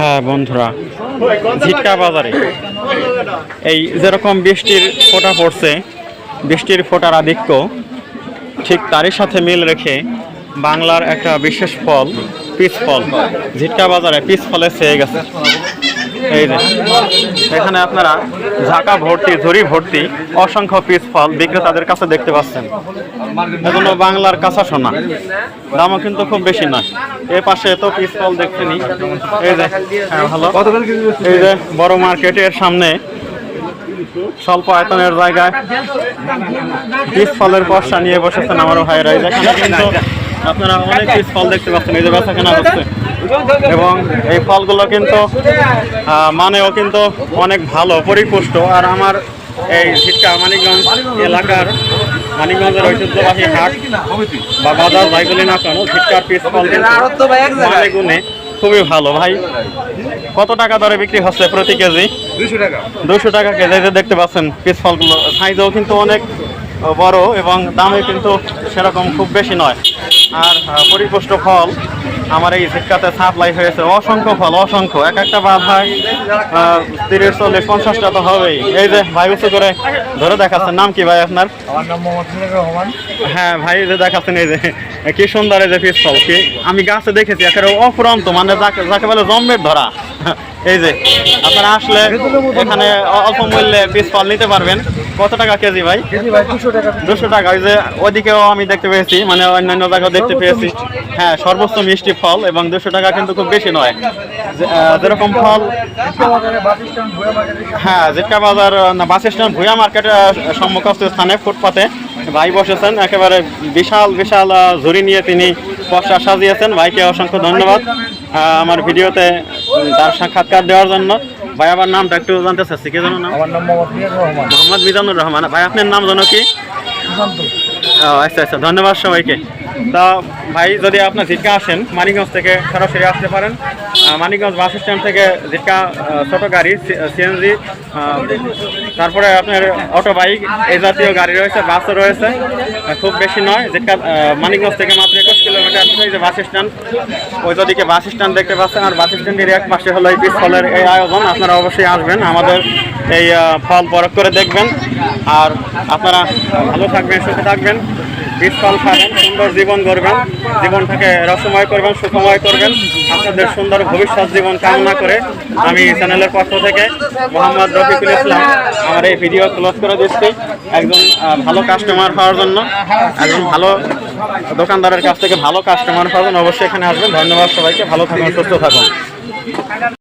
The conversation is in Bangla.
হ্যাঁ বন্ধুরা ঝিটকা বাজারে। এই যেরকম বৃষ্টির ফোঁটা পড়ছে, বৃষ্টির ফোঁটার আধিক্য ঠিক তারই সাথে মিল রেখে বাংলার একটা বিশেষ ফল পিস ফল। ঝিটকা বাজারে পিস ফলে সেয়ে গেছে। এই যে, এখানে আপনারা ঝাঁকা ভর্তি, ঝুড়ি ভর্তি অসংখ্য পিস ফল বিক্রেতাদের কাছে দেখতে পাচ্ছেন। এজন্য বাংলার কাঁচা সোনা। দামও কিন্তু খুব বেশি নয়। এ পাশে তো পিস ফল দেখছেনি এই যে হ্যাঁ ভালো এই যে, বড় মার্কেটের সামনে স্বল্প আয়তনের জায়গায় পিস ফলের পশা নিয়ে বসেছেন আমার ভাইয়েরা। এই যেখানে কিন্তু আপনারা অনেক পিস ফল দেখতে পাচ্ছেন। এই যে বেচা কেনা হচ্ছে। এবং এই ফলগুলো কিন্তু মানেও কিন্তু অনেক ভালো পরিপুষ্ট। আর আমার এই ঝিটকা মানিকগঞ্জ এলাকার মানিকগঞ্জের ঐতিহ্যবাহী হাট বা বাজার যাই বলি না কেন ঝিটকার পিস ফল মানে গুণে খুবই ভালো। ভাই কত টাকা দরে বিক্রি হচ্ছে প্রতি কেজি? দুশো টাকা। দুশো টাকা কেজি যে দেখতে পাচ্ছেন পিস ফলগুলো সাইজও কিন্তু অনেক বড় এবং দামে কিন্তু সেরকম খুব বেশি নয়। আর পরিপুষ্ট ফল আমার এই ঝিটকাতে সাপ্লাই হয়েছে। অসংখ্য ফল অসংখ্য। এক একটা বাদ হয় তিরিশ চল্লিশ পঞ্চাশটা তো হবেই। এই যে ভাই উঁচু করে ধরে দেখাচ্ছেন নাম কি ভাই আপনার? আমার নাম মোহাম্মদ রহমান। হ্যাঁ ভাই যে দেখাচ্ছেন এই যে কি সুন্দর এই যে পিস ফল কি আমি গাছে দেখেছি একেবারে অফুরন্ত মানে যাকে যাকে বলে জম্মের ধরা। এই যে আপনারা আসলে এখানে অল্প মূল্যে পিস ফল নিতে পারবেন। কত টাকা কেজি ভাই? দুশো টাকা ওই যে ওদিকেও আমি দেখতে পেয়েছি মানে অন্যান্য জায়গাও দেখতে পেয়েছি। হ্যাঁ সর্বোচ্চ মিষ্টি ফল এবং দুশো টাকা কিন্তু খুব বেশি নয়। যেরকম ফল হ্যাঁ জিটকা বাজার না বাস স্ট্যান্ড ভুয়া মার্কেটের সম্মুখস্থ স্থানে ফুটপাতে। ভাই বসেছেন একেবারে বিশাল বিশাল ঝুড়ি নিয়ে তিনি পশা সাজিয়েছেন। ভাইকে অসংখ্য ধন্যবাদ। আমার ভিডিওতে তার সাক্ষাৎকার দেওয়ার জন্য। ভাই আমার নামটা একটু জানতে চাচ্ছি। কে জানো নাম? আমার নাম মোহাম্মদ মিজানুর রহমান। ভাই আপনার নাম জানো কি? আচ্ছা আচ্ছা ধন্যবাদ সবাইকে। তা ভাই যদি আপনার জিটকা আসেন মানিকগঞ্জ থেকে সরাসরি আসতে পারেন। মানিকগঞ্জ বাস স্ট্যান্ড থেকে জিটকা ছোট গাড়ি সিএনজি তারপরে আপনার অটো বাইক এই জাতীয় গাড়ি রয়েছে বাসও রয়েছে। খুব বেশি নয় জিটকা মানিকগঞ্জ থেকে মাত্র একুশ কিলোমিটার। এই যে বাস স্ট্যান্ড, ওই দিকে বাস স্ট্যান্ড দেখতে পাচ্ছেন, আর বাস স্ট্যান্ডের এক পাশে হলো এই পিস ফলের এই আয়োজন। আপনারা অবশ্যই আসবেন, আমাদের এই ফল বরফ করে দেখবেন। আর আপনারা ভালো থাকবেন সুখে থাকবেন। ফল খাবেন সুন্দর জীবন গড়বেন, জীবনটাকে রসময় করবেন, সুখময় করবেন। আপনাদের সুন্দর ভবিষ্যৎ জীবন কামনা করে আমি চ্যানেলের পক্ষ থেকে মোহাম্মদ রফিকুল ইসলাম আমার এই ভিডিও ক্লোজ করে দিচ্ছি। একজন ভালো কাস্টমার হওয়ার জন্য, একজন ভালো দোকানদারের কাছ থেকে ভালো কাস্টমার হওয়ার জন্য অবশ্যই এখানে আসবেন। ধন্যবাদ সবাইকে, ভালো থাকুন, সুস্থ থাকুন।